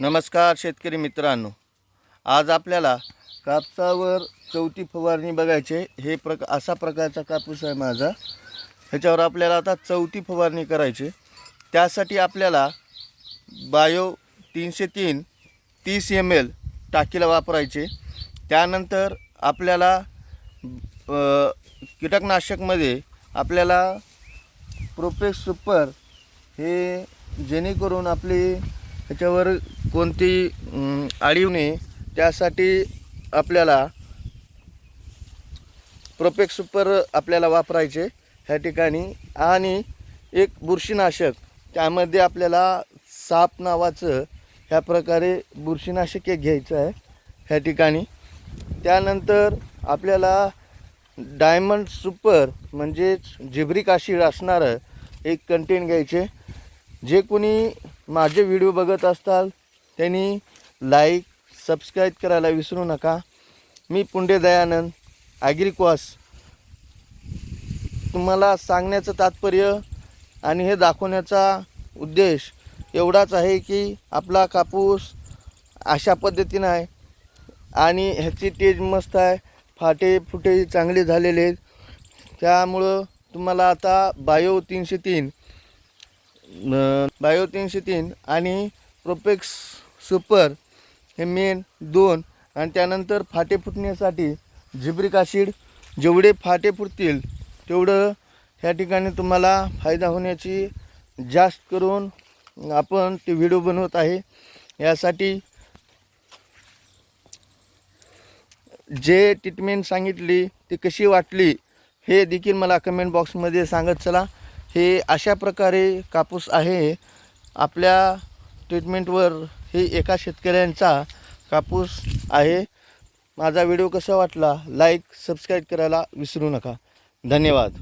नमस्कार शेतकरी मित्रांनो. आज आपल्याला कापसावर चौथी फवारणी बघायचे हे प्रक असा प्रकारचा कापूस आहे माझा. ह्याच्यावर आपल्याला आता चौथी फवारणी करायची त्यासाठी आपल्याला बायो तीनशे तीन तीस एम एल टाकीला वापरायचे त्यानंतर आपल्याला कीटकनाशकमध्ये आपल्याला प्रोपेक्स सुपर हे जेणेकरून आपली ह्याच्यावर कोणती आळीव नये त्यासाठी आपल्याला प्रोपेक्स सुपर आपल्याला वापरायचे ह्या ठिकाणी. आणि एक बुरशीनाशक त्यामध्ये आपल्याला साप नावाचं ह्या प्रकारे बुरशीनाशक एक घ्यायचं आहे ह्या ठिकाणी. त्यानंतर आपल्याला डायमंड सुपर म्हणजेच जिब्रिक ॲसिड असणारं एक कंटेन घ्यायचे. जे कोणी माझे व्हिडिओ बघत असताल त्यांनी लाईक सबस्क्राईब करायला विसरू नका. मी पुंडे दयानंद ॲग्रिकॉस तुम्हाला सांगण्याचं तात्पर्य आणि हे दाखवण्याचा उद्देश एवढाच आहे की आपला कापूस अशा पद्धतीनं आहे आणि ह्याची तेज मस्त आहे. फाटे फुटे चांगले झालेले आहेत. त्यामुळं तुम्हाला आता बायो तीनशे तीन बायो तीनशे तीन आणि प्रोपेक्स सुपर हे मेन दोन आणि त्यानंतर फाटे फुटण्यासाठी झिब्रिक ॲसिड जेवढे फाटे फुटतील तेवढं ह्या ठिकाणी तुम्हाला फायदा होण्याची जास्त करून आपण ते व्हिडिओ बनवत आहे. यासाठी जे ट्रीटमेंट सांगितली ती कशी वाटली हे देखील मला कमेंट बॉक्समध्ये सांगत चला. हे अशा प्रकारे कापूस आहे. आपल्या ट्रीटमेंटवर हे एका शेतकऱ्यांचा कापूस आहे. माझा व्हिडिओ कसा वाटला? लाईक सबस्क्राईब करायला विसरू नका. धन्यवाद.